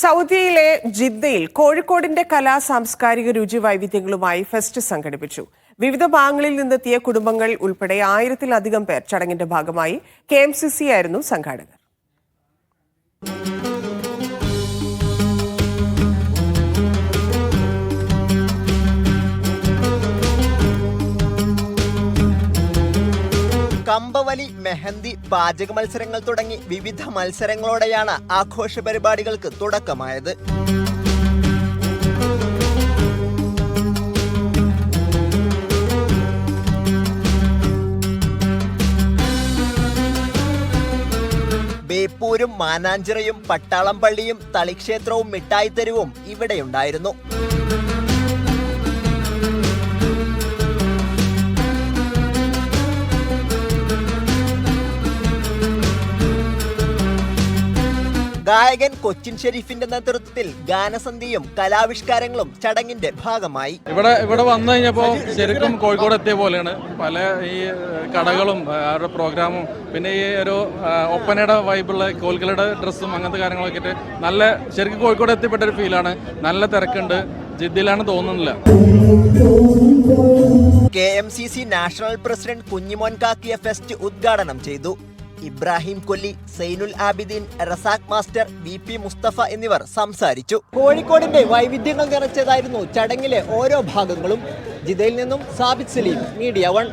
സൗദിയിലെ ജിദ്ദയിൽ കോഴിക്കോടിന്റെ കലാ സാംസ്കാരിക രുചി വൈവിധ്യങ്ങളുമായി ഫെസ്റ്റ് സംഘടിപ്പിച്ചു. വിവിധ ഭാഗങ്ങളിൽ നിന്നെത്തിയ കുടുംബങ്ങൾ ഉൾപ്പെടെ ആയിരത്തിലധികം പേർ ചടങ്ങിന്റെ ഭാഗമായി കെ ആയിരുന്നു സംഘാടകർ. കമ്പവലി മെഹന്തി പാചക മത്സരങ്ങൾ തുടങ്ങി വിവിധ മത്സരങ്ങളോടെയാണ് ആഘോഷ പരിപാടികൾക്ക് തുടക്കമായത്. ബേപ്പൂരും മാനാഞ്ചിറയും പട്ടാളം പള്ളിയും തളിക്ഷേത്രവും മിഠായിത്തെരുവും ഇവിടെയുണ്ടായിരുന്നു. ഗായകൻ കൊച്ചിൻ ഷെരീഫിന്റെ നേതൃത്വത്തിൽ ഗാനസന്ധിയും കലാവിഷ്കാരങ്ങളും ചടങ്ങിന്റെ ഭാഗമായി. ഇവിടെ ഇവിടെ വന്നു കഴിഞ്ഞപ്പോൾ ശരിക്കും കോഴിക്കോട് എത്തിയ പോലെയാണ്. പല ഈ കടകളും അവരുടെ പ്രോഗ്രാമും പിന്നെ ഈ ഒരു ഒപ്പനയുടെ വൈബുള്ള കോൽക്കളുടെ ഡ്രസ്സും അങ്ങനത്തെ കാര്യങ്ങളൊക്കെ നല്ല ശരിക്കും കോഴിക്കോട് എത്തിപ്പെട്ട ഒരു ഫീലാണ് നല്ല തിരക്കുണ്ട്. ജിദ്ദിലാണ് തോന്നുന്നില്ല. K M C C national president Kunhimon കാക്കിയ fest ഉദ്ഘാടനം ചെയ്തു. Ibrahim Kolli Zainul Abideen Razak master V P Mustafa എന്നിവർ സംസാരിച്ചു. കോഴിക്കോടിന്റെ വൈവിധ്യങ്ങൾ നിറച്ചതായിരുന്നു ചടങ്ങിലെ ഓരോ ഭാഗങ്ങളും. ജിദയിൽ നിന്നും സാബിത് സലീം മീഡിയ വൺ.